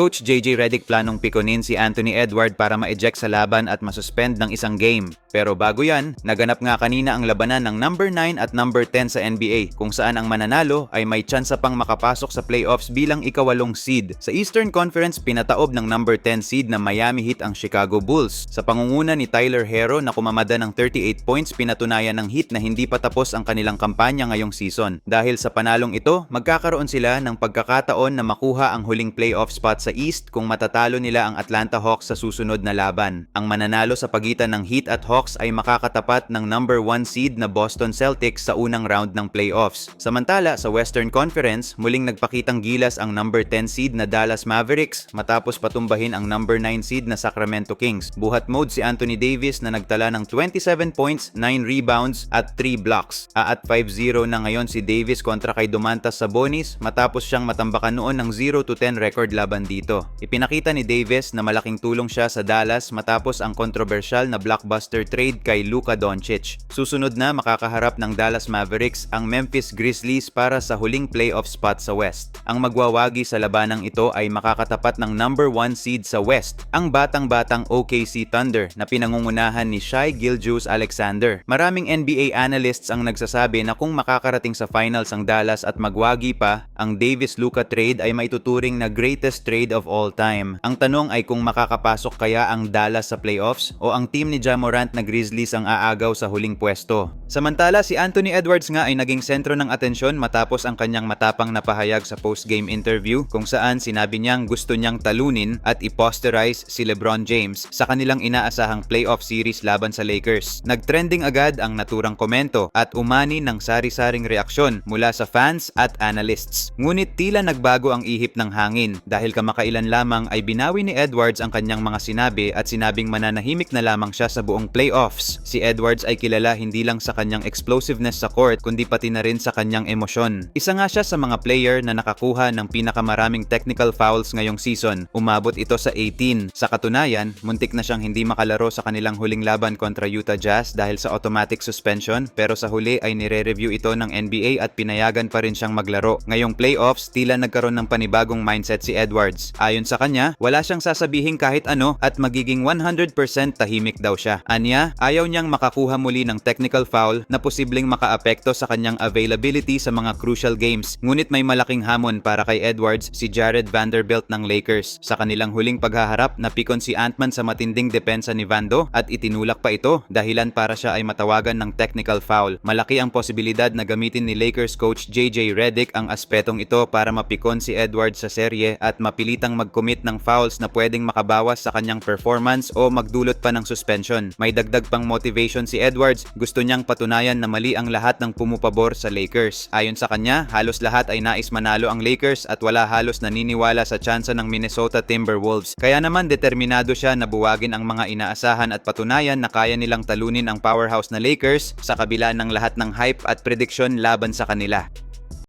Coach JJ Redick planong pikunin si Anthony Edward para ma-eject sa laban at masuspend ng isang game. Pero bago yan, naganap nga kanina ang labanan ng number 9 at number 10 sa NBA kung saan ang mananalo ay may tsansa pang makapasok sa playoffs bilang ikawalong seed. Sa Eastern Conference, pinataob ng number 10 seed na Miami Heat ang Chicago Bulls. Sa pangunguna ni Tyler Hero na kumamada ng 38 points, pinatunayan ng Heat na hindi pa tapos ang kanilang kampanya ngayong season. Dahil sa panalong ito, magkakaroon sila ng pagkakataon na makuha ang huling playoff spot sa East kung matatalo nila ang Atlanta Hawks sa susunod na laban. Ang mananalo sa pagitan ng Heat at Hawks ay makakatapat ng number 1 seed na Boston Celtics sa unang round ng playoffs. Samantala, sa Western Conference, muling nagpakitang gilas ang number 10 seed na Dallas Mavericks matapos patumbahin ang number 9 seed na Sacramento Kings. Buhat mode si Anthony Davis na nagtala ng 27 points, 9 rebounds at 3 blocks. Aat 5-0 na ngayon si Davis kontra kay Domantas Sabonis matapos siyang matambakan noon ng 0 to 10 record laban dito. Ipinakita ni Davis na malaking tulong siya sa Dallas matapos ang kontrobersyal na blockbuster trade kay Luka Doncic. Susunod na makakaharap ng Dallas Mavericks ang Memphis Grizzlies para sa huling playoff spot sa West. Ang magwawagi sa labanang ito ay makakatapat ng number 1 seed sa West, ang batang-batang OKC Thunder na pinangungunahan ni Shai Gilgeous-Alexander. Maraming NBA analysts ang nagsasabi na kung makakarating sa finals ang Dallas at magwagi pa, ang Davis-Luka trade ay maituturing na greatest trade of all time. Ang tanong ay kung makakapasok kaya ang Dallas sa playoffs o ang team ni Ja Morant na Grizzlies ang aagaw sa huling pwesto. Samantala si Anthony Edwards nga ay naging sentro ng atensyon matapos ang kanyang matapang na pahayag sa post-game interview kung saan sinabi niyang gusto niyang talunin at i-posterize si LeBron James sa kanilang inaasahang playoff series laban sa Lakers. Nagtrending agad ang naturang komento at umani ng sari-saring reaksyon mula sa fans at analysts. Ngunit tila nagbago ang ihip ng hangin dahil kamakailan lamang ay binawi ni Edwards ang kanyang mga sinabi at sinabing mananahimik na lamang siya sa buong playoffs. Si Edwards ay kilala hindi lang sa kanyang explosiveness sa court kundi pati na rin sa kanyang emosyon. Isa nga siya sa mga player na nakakuha ng pinakamaraming technical fouls ngayong season. Umabot ito sa 18. Sa katunayan, muntik na siyang hindi makalaro sa kanilang huling laban kontra Utah Jazz dahil sa automatic suspension pero sa huli ay nire-review ito ng NBA at pinayagan pa rin siyang maglaro. Ngayong playoffs, tila nagkaroon ng panibagong mindset si Edwards. Ayon sa kanya, wala siyang sasabihin kahit ano at magiging 100% tahimik daw siya. Anya, ayaw niyang makakuha muli ng technical foul na posibleng makaapekto sa kanyang availability sa mga crucial games. Ngunit may malaking hamon para kay Edwards si Jared Vanderbilt ng Lakers. Sa kanilang huling paghaharap, napikon si Antman sa matinding depensa ni Vando at itinulak pa ito dahilan para siya ay matawagan ng technical foul. Malaki ang posibilidad na gamitin ni Lakers coach JJ Redick ang aspetong ito para mapikon si Edwards sa serye at mapilitang mag-commit ng fouls na pwedeng makabawas sa kanyang performance o magdulot pa ng suspension. May dagdag pang motivation si Edwards, gusto niyang patunayan na mali ang lahat ng pumupabor sa Lakers. Ayon sa kanya, halos lahat ay nais manalo ang Lakers at wala halos naniniwala sa tsansa ng Minnesota Timberwolves. Kaya naman determinado siya na buwagin ang mga inaasahan at patunayan na kaya nilang talunin ang powerhouse na Lakers sa kabila ng lahat ng hype at prediksyon laban sa kanila.